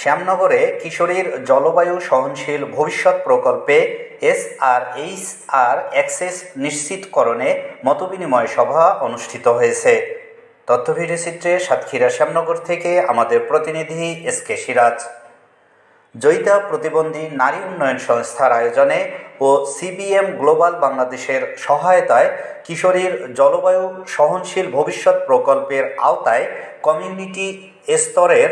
শ্যামনগরে কিশোরীর জলবায়ু সহনশীল ভবিষ্যৎ প্রকল্পে এসআরএইচ আর অ্যাক্সেস নিশ্চিতকরণে মতবিনিময় সভা অনুষ্ঠিত হয়েছে। তথ্য ভিডিওচিত্রে সাতক্ষীরা শ্যামনগর থেকে আমাদের প্রতিনিধি এস কে সিরাজ। জয়িতা প্রতিবন্ধী নারী উন্নয়ন সংস্থার আয়োজনে ও সিবিএম গ্লোবাল বাংলাদেশের সহায়তায় কিশোরীর জলবায়ু সহনশীল ভবিষ্যৎ প্রকল্পের আওতায় কমিউনিটি স্তরের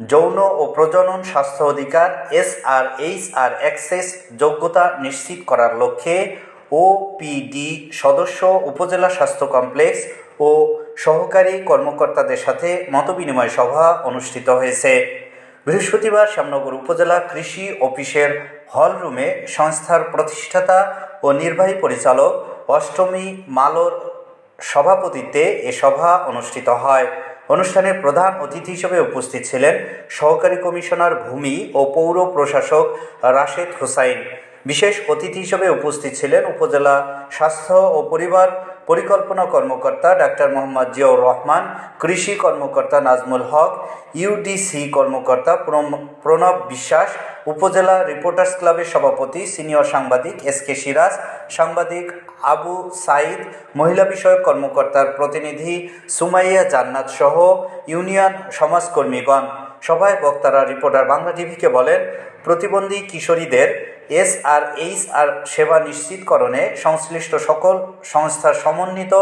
যৌন ও প্রজনন স্বাস্থ্য অধিকার এসআরএইচ আর অ্যাক্সেস যোগ্যতা নিশ্চিত করার লক্ষ্যে ওপিডি সদস্য, উপজেলা স্বাস্থ্য কমপ্লেক্স ও সহকারী কর্মকর্তাদের সাথে মতবিনিময় সভা অনুষ্ঠিত হয়েছে। বৃহস্পতিবার শ্যামনগর উপজেলা কৃষি অফিসের হলরুমে সংস্থার প্রতিষ্ঠাতা ও নির্বাহী পরিচালক অষ্টমী মালোর সভাপতিত্বে এ সভা অনুষ্ঠিত হয়। অনুষ্ঠানে প্রধান অতিথি হিসেবে উপস্থিত ছিলেন সহকারী কমিশনার ভূমি ও পৌর প্রশাসক রাশেদ হোসাইন। বিশেষ অতিথি হিসেবে উপস্থিত ছিলেন উপজেলা স্বাস্থ্য ও পরিবার পরিকল্পনা কর্মকর্তা ডাক্তার মোহাম্মদ জিয়াউর রহমান, কৃষি কর্মকর্তা নাজমুল হক, ইউডিসি কর্মকর্তা প্রণব বিশ্বাস, উপজেলা রিপোর্টার্স ক্লাবের সভাপতি, সিনিয়র সাংবাদিক এস কে সিরাজ, সাংবাদিক আবু সাইদ মহিলা বিষয়ক কর্মকর্তার প্রতিনিধি সুমাইয়া জান্নাত সহ ইউনিয়ন সমাজকর্মীগণ। সভায় বক্তারা রিপোর্টার বাংলা টিভিকে বলেন, প্রতিবন্ধী কিশোরীদের এস আর এইচ আর সেবা নিশ্চিতকরণে সংশ্লিষ্ট সকল সংস্থার সমন্বিত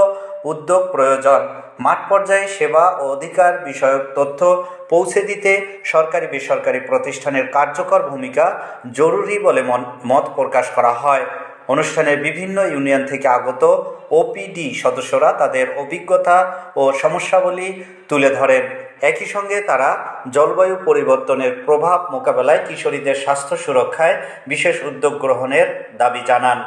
উদ্যোগ প্রয়োজন। মাঠ পর্যায়ে সেবা ও অধিকার বিষয়ক তথ্য পৌঁছে দিতে সরকারি বেসরকারি প্রতিষ্ঠানের কার্যকর ভূমিকা জরুরি বলে মত প্রকাশ করা হয়। অনুষ্ঠানের বিভিন্ন ইউনিয়ন থেকে আগত ওপিডি সদস্যরা তাদের অভিজ্ঞতা ও সমস্যাবলী তুলে ধরেন। একই সঙ্গে তারা জলবায়ু পরিবর্তনের প্রভাব মোকাবেলায় কিশোরীদের স্বাস্থ্য সুরক্ষায় বিশেষ উদ্যোগ গ্রহণের দাবি জানান।